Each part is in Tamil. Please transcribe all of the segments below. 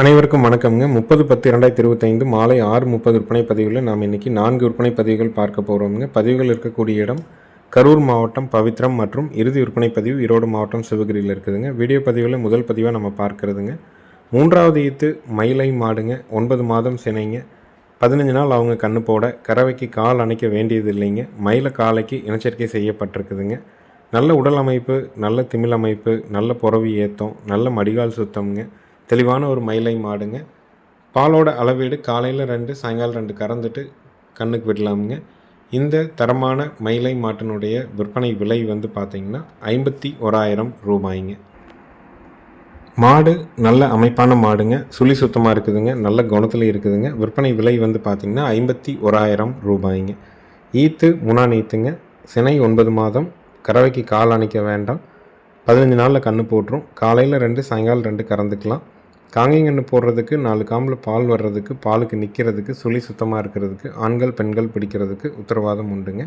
அனைவருக்கும் வணக்கம்ங்க. முப்பது பத்து இரண்டாயிரத்தி இருபத்தைந்து மாலை ஆறு முப்பது விற்பனை பதிவில் நாம் இன்றைக்கி நான்கு விற்பனை பதிவுகள் பார்க்க போகிறோம்ங்க பதிவுகள் இருக்கக்கூடிய இடம் கரூர் மாவட்டம் பவித்ரம் மற்றும் இறுதி விற்பனை பதிவு ஈரோடு மாவட்டம் சிவகிரியில் இருக்குதுங்க. வீடியோ பதிவில் முதல் பதிவாக நம்ம பார்க்கறதுங்க. மூன்றாவது ஈத்து மயிலை மாடுங்க. ஒன்பது மாதம் சினைங்க. பதினஞ்சு நாள் அவங்க கண்ணு போட கறவைக்கு கால் அணைக்க வேண்டியது இல்லைங்க. மயில காலைக்கு இனச்சரிக்கை செய்யப்பட்டிருக்குதுங்க. நல்ல உடல் அமைப்பு நல்ல திமிழ் அமைப்பு நல்ல புறவி ஏத்தம் நல்ல மடிகால் சுத்தம்ங்க. தெளிவான ஒரு மயிலை மாடுங்க. பாலோட அளவீடு காலையில் ரெண்டு சாயங்காலம் ரெண்டு கறந்துட்டு கண்ணுக்கு விடலாமுங்க. இந்த தரமான மயிலை மாட்டினுடைய விற்பனை விலை வந்து பார்த்திங்கன்னா ஐம்பத்தி ஓராயிரம் ரூபாய்ங்க. மாடு நல்ல அமைப்பான மாடுங்க. சுழி சுத்தமாக இருக்குதுங்க. நல்ல குணத்தில் இருக்குதுங்க. விற்பனை விலை வந்து பார்த்திங்கன்னா ஐம்பத்தி ஓராயிரம் ரூபாய்ங்க. ஈத்து முனா நீத்துங்க. சினை ஒன்பது மாதம். கறவைக்கு கால் அணைக்க வேண்டாம். பதினஞ்சு நாளில் கன்று போட்டுரும். காலையில் ரெண்டு சாயங்காலம் ரெண்டு கறந்துக்கலாம். காங்கைங்கன்று போடுறதுக்கு நாலு காம்பில் பால் வர்றதுக்கு பாலுக்கு நிற்கிறதுக்கு சுழி சுத்தமாக இருக்கிறதுக்கு ஆண்கள் பெண்கள் பிடிக்கிறதுக்கு உத்தரவாதம் உண்டுங்க.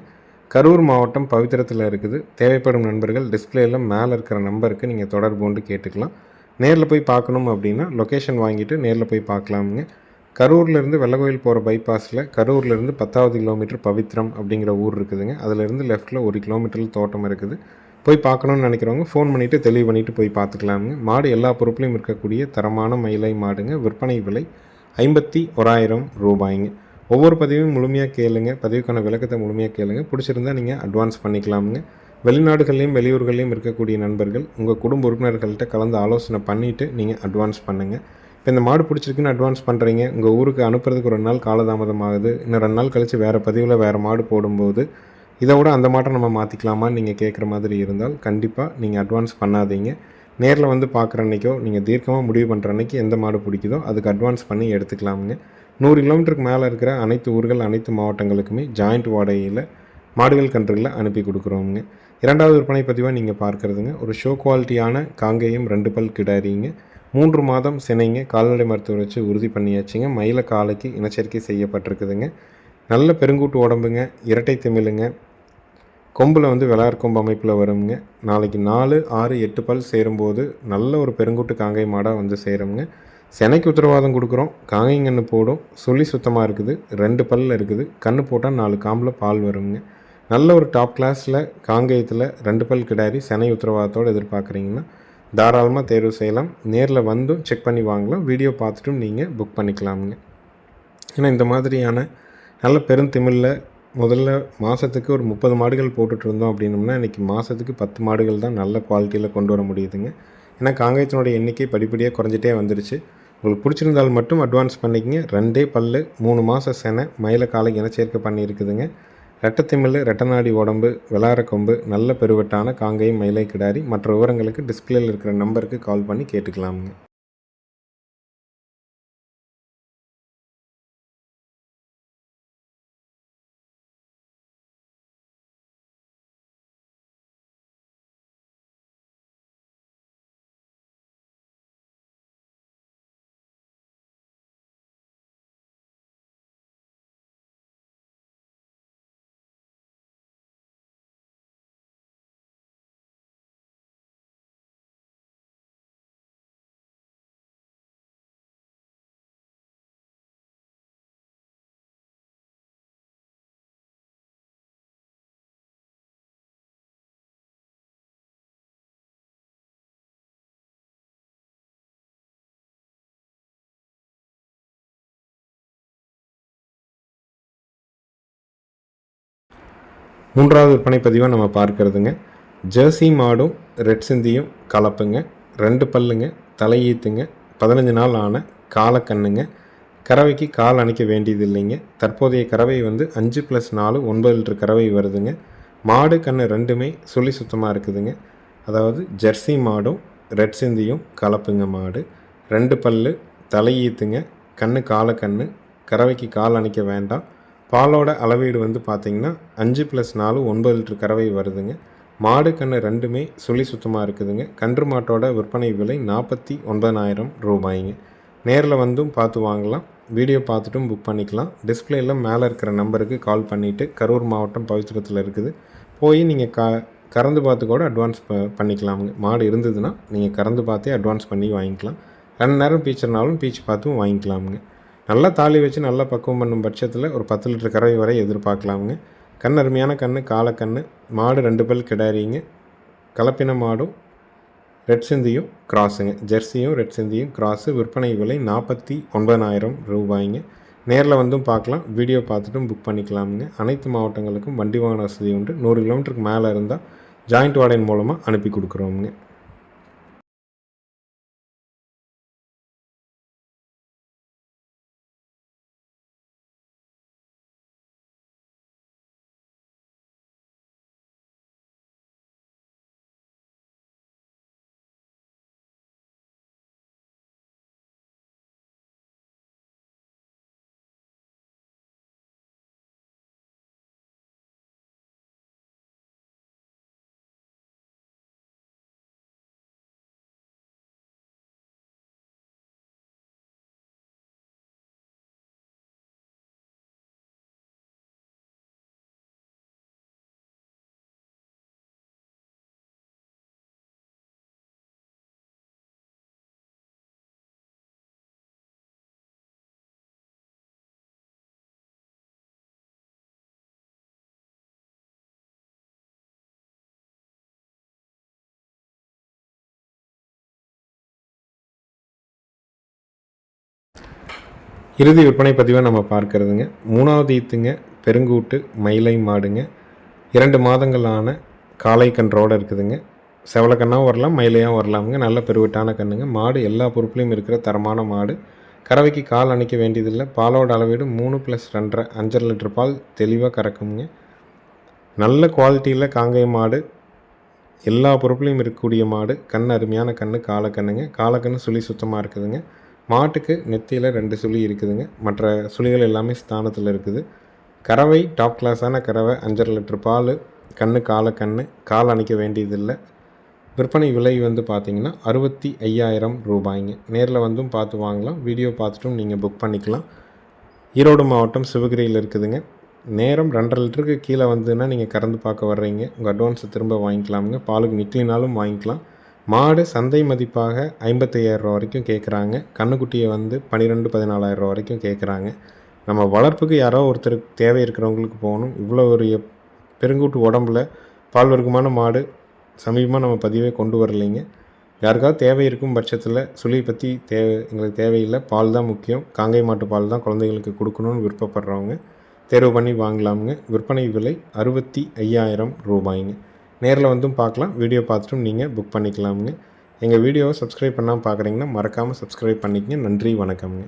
கரூர் மாவட்டம் பவித்திரத்தில் இருக்குது. தேவைப்படும் நண்பர்கள் டிஸ்பிளேயில் மேலே இருக்கிற நம்பருக்கு நீங்கள் தொடர்பு கொண்டு கேட்டுக்கலாம். நேரில் போய் பார்க்கணும் அப்படின்னா லொக்கேஷன் வாங்கிட்டு நேரில் போய் பார்க்கலாமுங்க. கரூர்லேருந்து வெள்ளகோயில் போகிற பைபாஸில் கரூர்லேருந்து பத்தாவது கிலோமீட்டர் பவித்ரம் அப்படிங்கிற ஊர் இருக்குதுங்க. அதிலேருந்து லெஃப்ட்டில் ஒரு கிலோமீட்டரில் தோட்டம் இருக்குது. போய் பார்க்கணுன்னு நினைக்கிறவங்க ஃபோன் பண்ணிவிட்டு தெளிவு பண்ணிவிட்டு போய் பார்த்துக்கலாமுங்க. மாடு எல்லா பொருட்களையும் இருக்கக்கூடிய தரமான மயிலை மாடுங்க. விற்பனை விலை ஐம்பத்தி ஓராயிரம் ரூபாய்ங்க. ஒவ்வொரு பதிவையும் முழுமையாக கேளுங்க. பதிவுக்கான விளக்கத்தை முழுமையாக கேளுங்க. பிடிச்சிருந்தா நீங்கள் அட்வான்ஸ் பண்ணிக்கலாமுங்க. வெளிநாடுகள்லேயும் வெளியூர்கள்லையும் இருக்கக்கூடிய நண்பர்கள் உங்கள் குடும்ப உறுப்பினர்கள்ட்ட கலந்து ஆலோசனை பண்ணிவிட்டு நீங்கள் அட்வான்ஸ் பண்ணுங்கள் இப்போ இந்த மாடு பிடிச்சிருக்குன்னு அட்வான்ஸ் பண்ணுறீங்க உங்கள் ஊருக்கு அனுப்புறதுக்கு ஒரு நாள் காலதாமதம் ஆகுது. இன்னும் ரெண்டு நாள் கழித்து வேறு பதிவில் வேறு மாடு போடும்போது இதை விட அந்த மாட்டை நம்ம மாற்றிக்கலாமான்னு நீங்கள் கேட்குற மாதிரி இருந்தால் கண்டிப்பாக நீங்கள் அட்வான்ஸ் பண்ணாதீங்க. நேரில் வந்து பார்க்குற அன்றைக்கோ நீங்கள் தீர்க்கமாக முடிவு பண்ணுற அன்றைக்கி எந்த மாடு பிடிக்குதோ அதுக்கு அட்வான்ஸ் பண்ணி எடுத்துக்கலாமுங்க. நூறு கிலோமீட்டருக்கு மேலே இருக்கிற அனைத்து ஊர்கள் அனைத்து மாவட்டங்களுக்குமே ஜாயிண்ட் வாடகையில் மாடுகள் கன்றுகளில் அனுப்பி கொடுக்குறோமுங்க. இரண்டாவது விற்பனை பதிவாக நீங்கள் பார்க்குறதுங்க. ஒரு ஷோ குவாலிட்டியான காங்கேயம் ரெண்டு பல் கிடாரிங்க. மூன்று மாதம் சினைங்க கால்நடை மருத்துவர் வச்சு உறுதி பண்ணியாச்சுங்க. மயில காலைக்கு இனச்சரிக்கை செய்யப்பட்டிருக்குதுங்க. நல்ல பெருங்கூட்டு உடம்புங்க இரட்டை திமிழுங்க கொம்பில் வந்து விளார் கொம்பு அமைப்பில் வருங்க. நாளைக்கு நாலு ஆறு எட்டு பல் சேரும்போது நல்ல ஒரு பெருங்குட்டு காங்கை மாடாக வந்து சேருங்க செனைக்கு உத்தரவாதம் கொடுக்குறோம். காங்கைங்கன்று போடும். சொல்லி சுத்தமாக இருக்குது. ரெண்டு பல்லில் இருக்குது. கன்று போட்டால் நாலு காம்பில் பால் வருங்க நல்ல ஒரு டாப் கிளாஸில் காங்கேயத்தில் ரெண்டு பல் கிடாரி செனை உத்தரவாதத்தோடு எதிர்பார்க்குறீங்கன்னா தாராளமாக தேர்வு செய்யலாம். நேரில் வந்தும் செக் பண்ணி வாங்கலாம். வீடியோ பார்த்துட்டும் நீங்கள் புக் பண்ணிக்கலாமுங்க. ஏன்னா இந்த மாதிரியான நல்ல பெருந்திமிழில் முதல்ல மாதத்துக்கு ஒரு முப்பது மாடுகள் போட்டுட்டு இருந்தோம் அப்படின்னோம்னா இன்றைக்கி மாதத்துக்கு பத்து மாடுகள் தான் நல்ல குவாலிட்டியில் கொண்டு வர முடியுதுங்க. ஏன்னா காங்கேயத்தினுடைய எண்ணிக்கை படிப்படியாக குறைஞ்சிட்டே வந்துருச்சு. உங்களுக்கு பிடிச்சிருந்தால் மட்டும் அட்வான்ஸ் பண்ணிக்கங்க. ரெண்டே பல்லு மூணு மாத செனை மயில காலை இனச்சேர்க்கை பண்ணியிருக்குதுங்க. ரெட்டத்திமில் ரெட்டநாடி உடம்பு விளாற கொம்பு நல்ல பெருவெட்டான காங்கேயம் மயிலை கிடாரி மற்ற விவரங்களுக்கு டிஸ்பிளேயில் இருக்கிற நம்பருக்கு கால் பண்ணி கேட்டுக்கலாமுங்க. மூன்றாவது விற்பனை பதிவாக நம்ம பார்க்குறதுங்க. ஜெர்சி மாடும் ரெட் சிந்தியும் கலப்புங்க. ரெண்டு பல்லுங்க தலையீத்துங்க. பதினஞ்சு நாள் ஆன காலக்கண்ணுங்க. கறவைக்கு கால் அணைக்க வேண்டியது இல்லைங்க தற்போதைய கறவை வந்து அஞ்சு ப்ளஸ் நாலு ஒன்பது லிட்டர் கறவை வருதுங்க. மாடு கன்று ரெண்டுமே சுழி சுத்தமாக இருக்குதுங்க. அதாவது ஜெர்சி மாடும் ரெட் சிந்தியும் கலப்புங்க மாடு. ரெண்டு பல்லு தலையீத்துங்க. கண்ணு காலக்கண்ணு. கறவைக்கு கால் அணைக்க வேண்டாம். பாலோட அளவீடு வந்து பார்த்திங்கன்னா அஞ்சு ப்ளஸ் நாலு ஒன்பது லிட்டர் கறவை வருதுங்க. மாடு கன்று ரெண்டுமே சுழி சுத்தமாக இருக்குதுங்க. கன்று மாட்டோட விற்பனை விலை நாற்பத்தி ஒன்பதாயிரம் ரூபாய்ங்க. நேரில் வந்தும் பார்த்து வாங்கலாம். வீடியோ பார்த்துட்டும் புக் பண்ணிக்கலாம். டிஸ்பிளேயில் மேலே இருக்கிற நம்பருக்கு கால் பண்ணிவிட்டு கரூர் மாவட்டம் பவித்திரத்தில் இருக்குது. போய் நீங்கள் க கறந்து பார்த்து கூட அட்வான்ஸ் ப பண்ணிக்கலாமுங்க. மாடு இருந்ததுன்னா நீங்கள் கறந்து பார்த்தே அட்வான்ஸ் பண்ணி வாங்கிக்கலாம். ரெண்டு நேரம் பீச்சர்னாலும் பீச்சு பார்த்தும் வாங்கிக்கலாமுங்க. நல்லா தாலி வச்சு நல்லா பக்குவம் பண்ணும் பட்சத்தில் ஒரு பத்து லிட்டர் கறவை வரை எதிர்பார்க்கலாமுங்க. கண் அருமையான கண் காலக்கண் மாடு ரெண்டு பல் கிடாரிங்க. கலப்பின மாடும் ரெட் சிந்தியும் கிராஸுங்க. ஜெர்சியும் ரெட் சிந்தியும் கிராஸு விற்பனை விலை நாற்பத்தி ஒன்பதாயிரம் ரூபாய்ங்க. நேரில் வந்தும் பார்க்கலாம் வீடியோ பார்த்துட்டும் புக் பண்ணிக்கலாமுங்க. அனைத்து மாவட்டங்களுக்கும் வண்டி வாகன வசதி உண்டு. நூறு கிலோமீட்டருக்கு மேலே இருந்தால் ஜாயிண்ட் வாடகை மூலமாக அனுப்பி கொடுக்குறோமுங்க. இறுதி விற்பனை பதிவை நம்ம பார்க்கறதுங்க. மூணாவது ஈத்துங்க பெருங்கூட்டு மயிலை மாடுங்க. இரண்டு மாதங்களான காளை கன்றோடு இருக்குதுங்க. செவலக்கண்ணாவும் வரலாம் மயிலையாகவும் வரலாமுங்க. நல்ல பெருவிட்டான கண்ணுங்க. மாடு எல்லா பொறுப்புலையும் இருக்கிற தரமான மாடு. கறவைக்கு கால் அணைக்க வேண்டியதில்லை. பாலோட அளவீடு மூணு ப்ளஸ் ரெண்டரை அஞ்சரை லிட்டர் பால் தெளிவாக கறக்குங்க. நல்ல குவாலிட்டியில் காங்கை மாடு எல்லா பொறுப்புலையும் இருக்கக்கூடிய மாடு. கண் அருமையான கண் காலக்கண்ணுங்க காலக்கண்ணு சுழி சுத்தமாக இருக்குதுங்க. மாட்டுக்கு நெத்தியில் ரெண்டு சுழி இருக்குதுங்க. மற்ற சுழிகள் எல்லாமே ஸ்தானத்தில் இருக்குது. கறவை டாப் கிளாஸான கறவை அஞ்சரை லிட்டர் பால் கண்ணு காலை கண்ணு கால் அணைக்க வேண்டியதில்லை. விற்பனை விலை வந்து பார்த்திங்கன்னா அறுபத்தி ஐயாயிரம் ரூபாய்ங்க. நேரில் வந்தும் பார்த்து வாங்கலாம். வீடியோ பார்த்துட்டும் நீங்கள் புக் பண்ணிக்கலாம். ஈரோடு மாவட்டம் சிவகிரியில் இருக்குதுங்க. நேரம் ரெண்டரை லிட்டருக்கு கீழே வந்துன்னா நீங்கள் கறந்து பார்க்க வர்றீங்க. உங்கள் அட்வான்ஸை திரும்ப வாங்கிக்கலாமுங்க. பாலுக்கு நிற்கலினாலும் வாங்கிக்கலாம். மாடு சந்தை மதிப்பாக ஐம்பத்தையாயிரரூவா வரைக்கும் கேட்குறாங்க கண்ணுக்குட்டியை வந்து பன்னிரெண்டு பதினாலாயிரரூவா வரைக்கும் கேட்குறாங்க நம்ம வளர்ப்புக்கு யாரோ ஒருத்தருக்கு தேவை இருக்கிறவங்களுக்கு போகணும். இவ்வளோ ஒரு பெருங்கூட்டு உடம்புல பால் வர்க்கமான மாடு சமீபமாக நம்ம பதிவே கொண்டு வரலைங்க. யாருக்காவது தேவை இருக்கும் பட்சத்தில் சுழி பற்றி தேவை எங்களுக்கு தேவையில்லை. பால் தான் முக்கியம். காங்கை மாட்டு பால் தான் குழந்தைகளுக்கு கொடுக்கணும்னு விருப்பப்படுறவங்க. தேர்வு பண்ணி வாங்கலாமுங்க. விற்பனை விலை அறுபத்தி ஐயாயிரம் ரூபாய்ங்க. நேரில் வந்தும் பார்க்கலாம். வீடியோ பார்த்துட்டும் நீங்கள் புக் பண்ணிக்கலாமுங்க. எங்கள் வீடியோவை சப்ஸ்கிரைப் பண்ணாமல் பார்க்குறீங்கன்னா மறக்காமல் சப்ஸ்கிரைப் பண்ணிக்கங்க. நன்றி வணக்கம்ங்க.